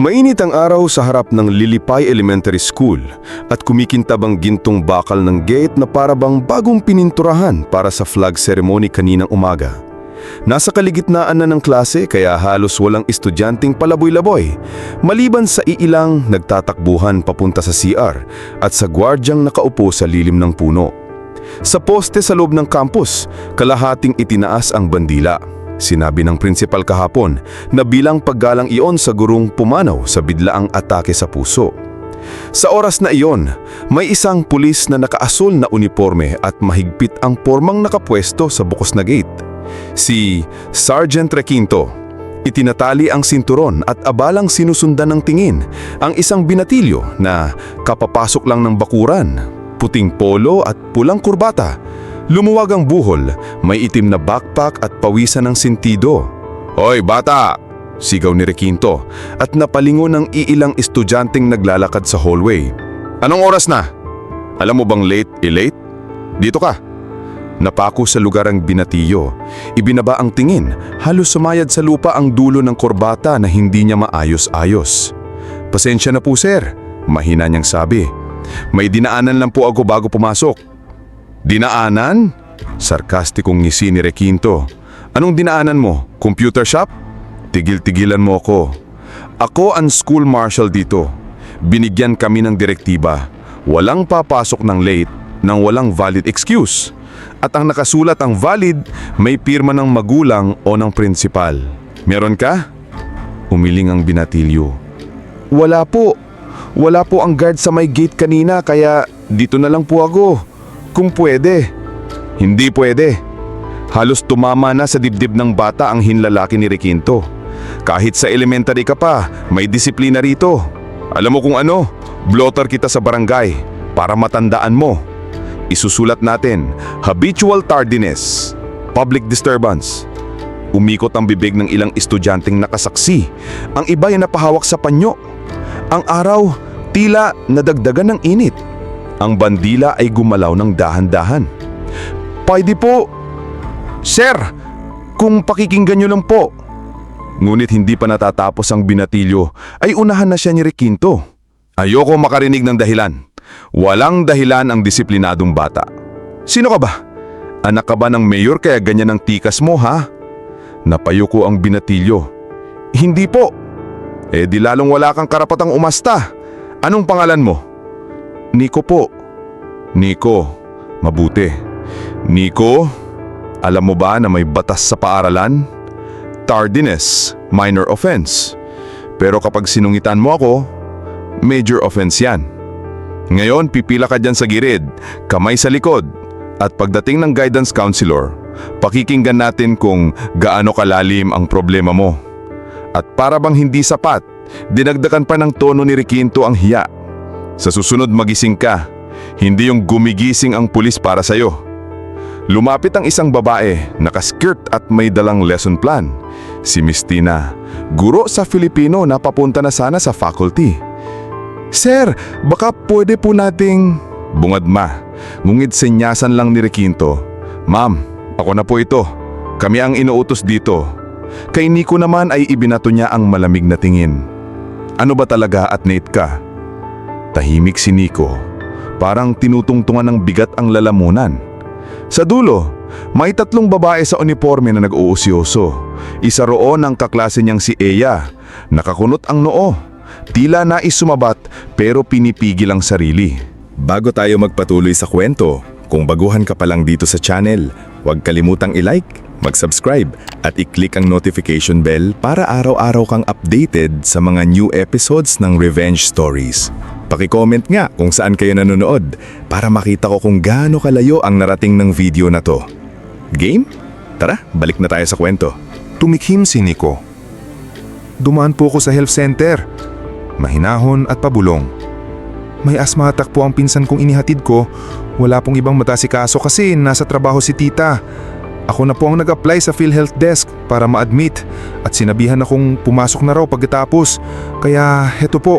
Mainit ang araw sa harap ng Lilipay Elementary School at kumikintab ang gintong bakal ng gate na parabang bagong pininturahan para sa flag ceremony kaninang umaga. Nasa kaligitnaan na ng klase kaya halos walang estudyanteng palaboy-laboy, maliban sa iilang nagtatakbuhan papunta sa CR at sa gwardyang nakaupo sa lilim ng puno. Sa poste sa loob ng campus, kalahating itinaas ang bandila. Sinabi ng principal kahapon na bilang paggalang iyon sa gurong pumanaw sa bidlaang atake sa puso. Sa oras na iyon, may isang pulis na nakaasul na uniforme at mahigpit ang pormang nakapwesto sa bukos na gate. Si Sergeant Requinto. Itinatali ang sinturon at abalang sinusundan ng tingin ang isang binatilyo na kapapasok lang ng bakuran, puting polo at pulang kurbata Lumuwag ang buhol, may itim na backpack at pawisan ng sentido. Hoy bata! Sigaw ni Requinto at napalingon ng iilang estudyanteng naglalakad sa hallway. Anong oras na? Alam mo bang late i-late? Dito ka. Napako sa lugar ang binatiyo. Ibinaba ang tingin, halos sumayad sa lupa ang dulo ng korbata na hindi niya maayos-ayos. Pasensya na po sir, mahina niyang sabi. May dinaanan lang po ako bago pumasok. Dinaanan? Sarkastikong ngisi ni Requinto. Anong dinaanan mo? Computer shop? Tigil-tigilan mo ako. Ako ang school marshal dito. Binigyan kami ng direktiba. Walang papasok ng late nang walang valid excuse. At ang nakasulat ang valid, may pirma ng magulang o ng principal. Meron ka? Umiling ang binatilyo. Wala po. Wala po ang guard sa may gate kanina kaya dito na lang po ako. Kung pwede. Hindi pwede. Halos tumama na sa dibdib ng bata ang hinlalaki ni Requinto. Kahit sa elementary ka pa, may disiplina rito. Alam mo kung ano? Blotter kita sa barangay para matandaan mo. Isusulat natin, habitual tardiness, public disturbance. Umikot ang bibig ng ilang estudyanteng nakasaksi. Ang iba ay napahawak sa panyo. Ang araw, tila nadagdagan ng init. Ang bandila ay gumalaw ng dahan-dahan. Pwede po. Sir, kung pakikinggan nyo lang po. Ngunit hindi pa natatapos ang binatilyo ay unahan na siya ni Requinto. Ayoko makarinig ng dahilan. Walang dahilan ang disiplinadong bata. Sino ka ba? Anak ka ba ng mayor kaya ganyan ang tikas mo ha? Napayuko ang binatilyo. Hindi po. Eh di lalong wala kang karapatang umasta. Anong pangalan mo? Nico po. Nico, mabuti. Nico, alam mo ba na may batas sa paaralan? Tardiness, minor offense. Pero kapag sinungitan mo ako, major offense yan. Ngayon, pipila ka dyan sa girid, kamay sa likod, at pagdating ng guidance counselor, pakikinggan natin kung gaano kalalim ang problema mo. At para bang hindi sapat, dinagdagan pa ng tono ni Riquinto ang hiya. Sa susunod magising ka, hindi yung gumigising ang pulis para sa'yo. Lumapit ang isang babae, nakaskirt at may dalang lesson plan. Si Miss Tina, guro sa Filipino na papunta na sana sa faculty. Sir, baka pwede po nating... Bungad ma, ngungid senyasan lang ni Requinto. Ma'am, ako na po ito. Kami ang inuutos dito. Kay Nico naman ay ibinato niya ang malamig na tingin. Ano ba talaga at Nate ka? Tahimik si Nico. Parang tinutungtungan ng bigat ang lalamunan. Sa dulo, may tatlong babae sa uniforme na nag-uusyoso. Isa roon ang kaklase niyang si Eya. Nakakunot ang noo. Tila nais sumabat pero pinipigil ang sarili. Bago tayo magpatuloy sa kwento, kung baguhan ka pa lang dito sa channel, huwag kalimutang i-like, mag-subscribe at i-click ang notification bell para araw-araw kang updated sa mga new episodes ng Revenge Stories. Paki-comment nga kung saan kayo nanonood para makita ko kung gaano kalayo ang narating ng video na to. Game? Tara, balik na tayo sa kwento. Tumikhim si Nico. Dumaan po ako sa health center. Mahinahon at pabulong. May asma attack po ang pinsan kong inihatid ko. Wala pong ibang matasikaso kasi nasa trabaho si tita. Ako na po ang nag-apply sa PhilHealth Desk para ma-admit at sinabihan akong pumasok na raw pagkatapos. Kaya heto po.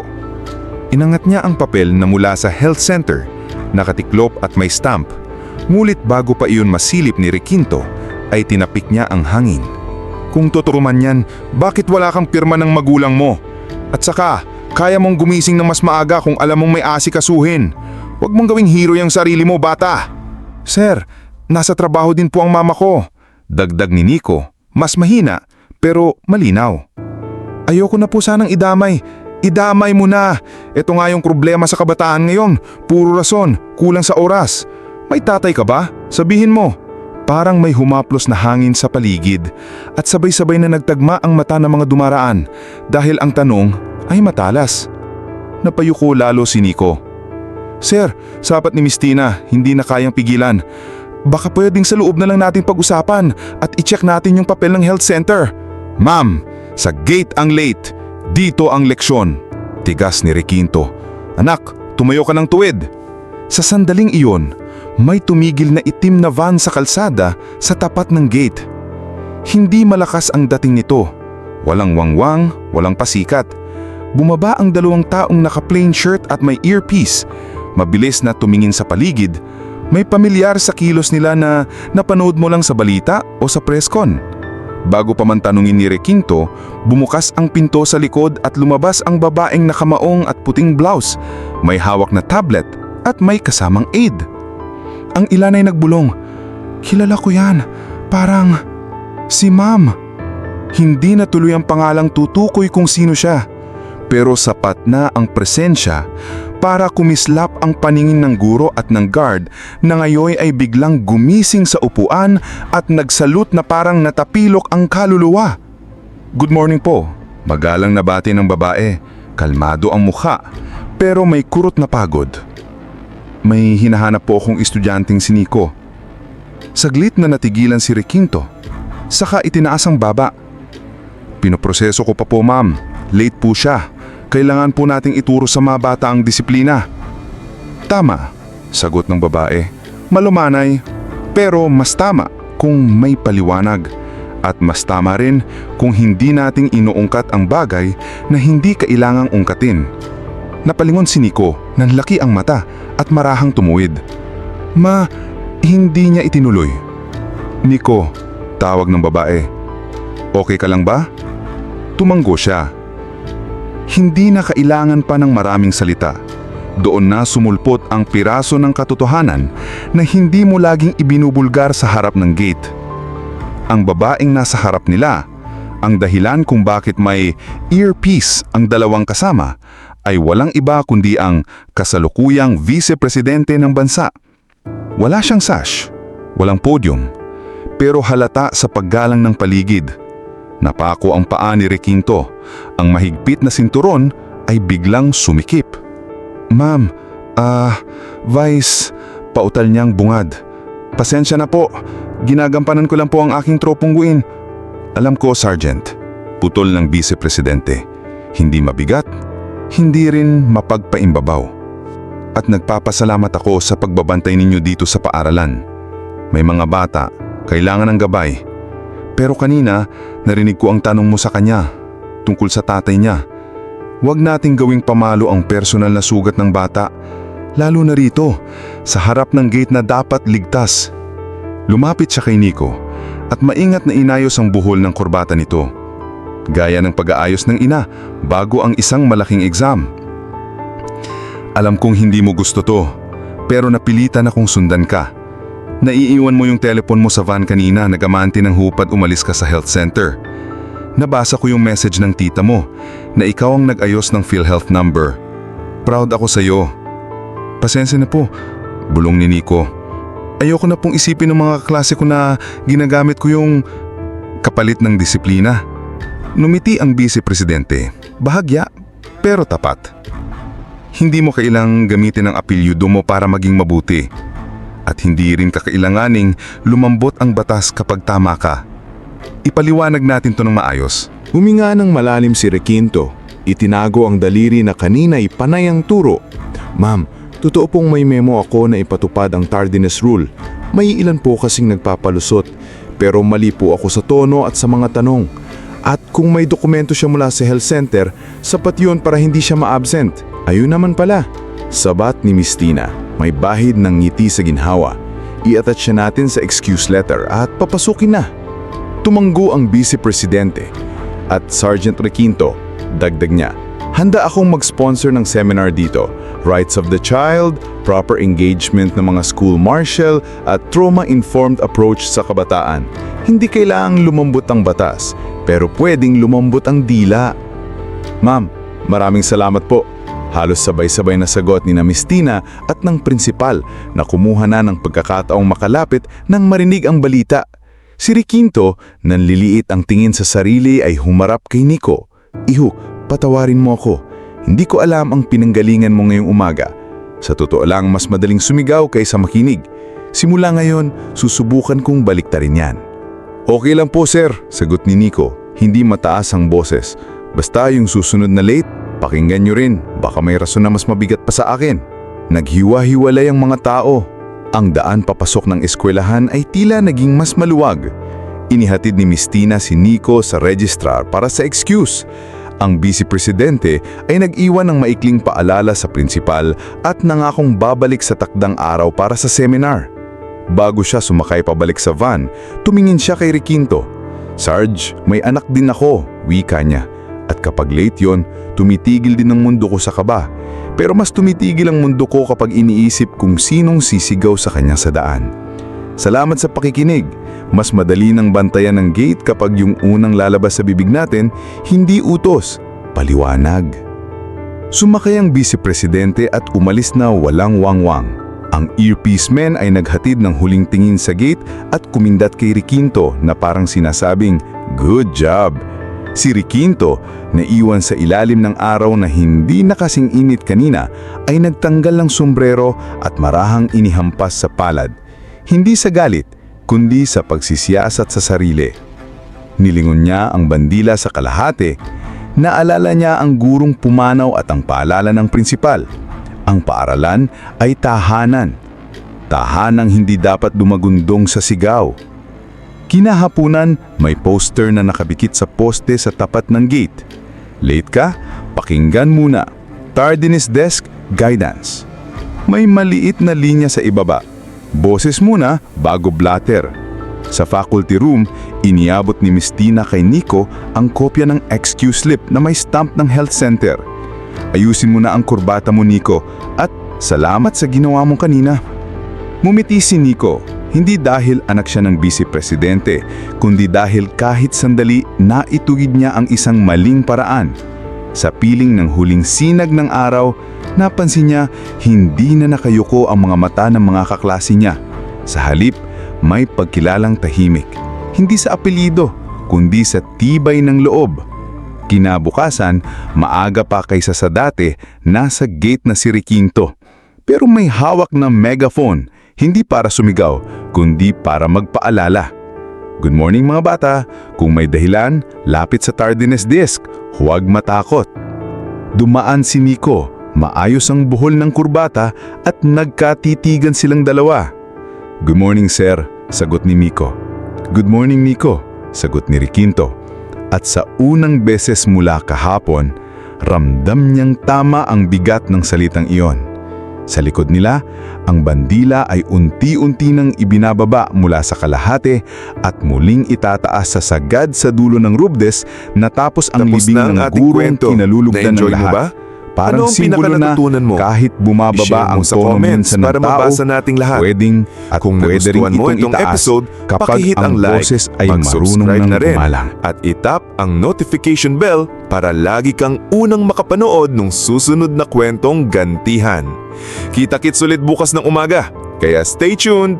Inangat niya ang papel na mula sa health center, nakatiklop at may stamp. Ngulit bago pa iyon masilip ni Requinto, ay tinapik niya ang hangin. Kung totoo man bakit wala kang pirma ng magulang mo? At saka, kaya mong gumising ng mas maaga kung alam mong may asikasuhin. Huwag mong gawing hero yung sarili mo, bata. Sir, nasa trabaho din po ang mama ko. Dagdag ni Nico, mas mahina pero malinaw. Ayoko na po sanang idamay. Idamay mo na. Ito nga yung problema sa kabataan ngayon. Puro rason, kulang sa oras. May tatay ka ba? Sabihin mo. Parang may humaplos na hangin sa paligid at sabay-sabay na nagtagma ang mata ng mga dumaraan dahil ang tanong ay matalas. Napayuko lalo si Nico. Sir, sapat ni Miss Tina, hindi na kayang pigilan. Baka pwedeng sa loob na lang natin pag-usapan at i-check natin yung papel ng health center. Ma'am, sa gate ang late. Dito ang leksyon. Tigas ni Requinto. Anak, tumayo ka ng tuwid. Sa sandaling iyon, may tumigil na itim na van sa kalsada sa tapat ng gate. Hindi malakas ang dating nito. Walang wangwang, walang pasikat. Bumaba ang dalawang taong naka-plain shirt at may earpiece. Mabilis na tumingin sa paligid. May pamilyar sa kilos nila na napanood mo lang sa balita o sa presscon. Bago pa man tanungin ni Requinto, bumukas ang pinto sa likod at lumabas ang babaeng nakamaong at puting blouse. May hawak na tablet at may kasamang aid. Ang ilan ay nagbulong. Kilala ko yan. Parang si ma'am. Hindi na tuloy ang pangalang tutukoy kung sino siya. Pero sapat na ang presensya para kumislap ang paningin ng guro at ng guard na ngayon ay biglang gumising sa upuan at nagsalute na parang natapilok ang kaluluwa. Good morning po. Magalang na bati ng babae. Kalmado ang mukha, pero may kurot na pagod. May hinahanap po akong estudyanteng si Nico. Saglit na natigilan si Requinto. Saka itinaas ang baba. Pinoproseso ko pa po ma'am. Late po siya. Kailangan po nating ituro sa mga bata ang disiplina. Tama, sagot ng babae. Malumanay, pero mas tama kung may paliwanag. At mas tama rin kung hindi nating inuungkat ang bagay na hindi kailangang ungkatin. Napalingon si Nico, nanlaki ang mata at marahang tumuwid. Ma, hindi niya itinuloy. Nico, tawag ng babae. Okay ka lang ba? Tumanggo siya. Hindi na kailangan pa ng maraming salita. Doon na sumulpot ang piraso ng katotohanan na hindi mo laging ibinubulgar sa harap ng gate. Ang babaeng nasa harap nila, ang dahilan kung bakit may earpiece ang dalawang kasama ay walang iba kundi ang kasalukuyang vice-presidente ng bansa. Wala siyang sash, walang podium, pero halata sa paggalang ng paligid. Napako ang paa ni Requinto. Ang mahigpit na sinturon ay biglang sumikip. Ma'am, ah, Vice, pautal niyang bungad. Pasensya na po, ginagampanan ko lang po ang aking tropong guin. Alam ko, Sergeant, putol ng vice-presidente. Hindi mabigat, hindi rin mapagpaimbabaw. At nagpapasalamat ako sa pagbabantay ninyo dito sa paaralan. May mga bata, kailangan ng gabay. Pero kanina, narinig ko ang tanong mo sa kanya tungkol sa tatay niya. Huwag nating gawing pamalo ang personal na sugat ng bata, lalo na rito, sa harap ng gate na dapat ligtas. Lumapit siya kay Nico at maingat na inayos ang buhol ng kurbata nito. Gaya ng pag-aayos ng ina bago ang isang malaking exam. Alam kong hindi mo gusto to, pero napilitan akong sundan ka. Naiiwan mo yung telepon mo sa van kanina nagamante ng hupad umalis ka sa health center. Nabasa ko yung message ng tita mo na ikaw ang nag-ayos ng PhilHealth number. Proud ako sa iyo. Pasensya na po, bulong ni Nico. Ayoko na pong isipin ng mga klase ko na ginagamit ko yung kapalit ng disiplina. Numiti ang vice-presidente. Bahagya, pero tapat. Hindi mo kailang gamitin ang apelyudo mo para maging mabuti. At hindi rin kakailanganing lumambot ang batas kapag tama ka. Ipaliwanag natin to ng maayos. Huminga ng malalim si Requinto. Itinago ang daliri na kanina'y panay ang turo. Ma'am, totoo pong may memo ako na ipatupad ang tardiness rule. May ilan po kasing nagpapalusot. Pero mali po ako sa tono at sa mga tanong. At kung may dokumento siya mula sa health center, sapat yun para hindi siya ma-absent. Ayun naman pala. Sabat ni Miss Tina, may bahid ng ngiti sa ginhawa. I-attach siya natin sa excuse letter at papasukin na. Tumanggo ang vice-presidente at Sergeant Requinto, dagdag niya, Handa akong mag-sponsor ng seminar dito. Rights of the Child, proper engagement ng mga school marshal, at trauma-informed approach sa kabataan. Hindi kailangang lumambot ang batas, pero pwedeng lumambot ang dila. Ma'am, maraming salamat po. Halos sabay-sabay na sagot ni na Miss at ng prinsipal na kumuha na ng pagkakataong makalapit nang marinig ang balita. Si Riquinto, nanliliit ang tingin sa sarili ay humarap kay Nico. Iho, patawarin mo ako. Hindi ko alam ang pinanggalingan mo ngayong umaga. Sa totoo lang, mas madaling sumigaw kaysa makinig. Simula ngayon, susubukan kong baliktarin yan. Okay lang po sir, sagot ni Nico. Hindi mataas ang boses. Basta yung susunod na late, pakinggan nyo rin. Baka may rason na mas mabigat pa sa akin. Naghiwa-hiwalay ang mga tao. Ang daan papasok ng eskwelahan ay tila naging mas maluwag. Inihatid ni Miss Tina si Nico sa registrar para sa excuse. Ang vice presidente ay nag-iwan ng maikling paalala sa prinsipal at nangakong babalik sa takdang araw para sa seminar. Bago siya sumakay pabalik sa van, tumingin siya kay Riquinto. Sarge, may anak din ako, wika niya. At kapag late yon, tumitigil din ang mundo ko sa kaba. Pero mas tumitigil ang mundo ko kapag iniisip kung sinong sisigaw sa kanya sa daan. Salamat sa pakikinig. Mas madali nang bantayan ng gate kapag yung unang lalabas sa bibig natin, hindi utos, paliwanag. Sumakay ang vice-presidente at umalis na walang wangwang. Ang earpiece men ay naghatid ng huling tingin sa gate at kumindat kay Riquinto na parang sinasabing, Good job! Si Riquinto, na iwan sa ilalim ng araw na hindi nakasing init kanina, ay nagtanggal ng sombrero at marahang inihampas sa palad. Hindi sa galit, kundi sa pagsisiyasat sa sarili. Nilingon niya ang bandila sa kalahati, naalala niya ang gurong pumanaw at ang paalala ng prinsipal. Ang paaralan ay tahanan. Tahanang hindi dapat dumagundong sa sigaw. Kinahapunan, may poster na nakabikit sa poste sa tapat ng gate. Late ka? Pakinggan muna. Tardiness Desk Guidance. May maliit na linya sa ibaba. Boses muna bago blatter. Sa faculty room, iniabot ni Miss Tina kay Nico ang kopya ng excuse slip na may stamp ng health center. Ayusin mo na ang kurbata mo, Nico, at salamat sa ginawa mo kanina. Mumiti si Nico, hindi dahil anak siya ng vice-presidente, kundi dahil kahit sandali naituwid niya ang isang maling paraan. Sa piling ng huling sinag ng araw, napansin niya hindi na nakayuko ang mga mata ng mga kaklase niya. Sa halip, may pagkilalang tahimik. Hindi sa apelido, kundi sa tibay ng loob. Kinabukasan, maaga pa kaysa sa dati, nasa gate na si Riquinto. Pero may hawak na megaphone, hindi para sumigaw, kundi para magpaalala. Good morning mga bata, kung may dahilan, lapit sa tardiness disk, huwag matakot. Dumaan si Nico, maayos ang buhol ng kurbata at nagkatitigan silang dalawa. Good morning sir, sagot ni Miko. Good morning Nico, sagot ni Riquinto. At sa unang beses mula kahapon, ramdam niyang tama ang bigat ng salitang iyon. Sa likod nila, ang bandila ay unti-unti nang ibinababa mula sa kalahati at muling itataas sa sagad sa dulo ng rubdes natapos ang Tapos libing na ang ng ating gurong kwento. kinalulugdan ng Na-enjoy mo lahat. ba? Parang Ano ang simbolo na mo? kahit bumababa ang sa tono comments minsan ng para tao, mabasa nating lahat. pwedeng at Kung pwede rin mo itong itong itaas episode, kapag ang ang like, boses ay marunong ng na rin, kumalang. at itap ang notification bell para lagi kang unang makapanood ng susunod na kwentong gantihan. Kita-kits ulit bukas ng umaga, kaya stay tuned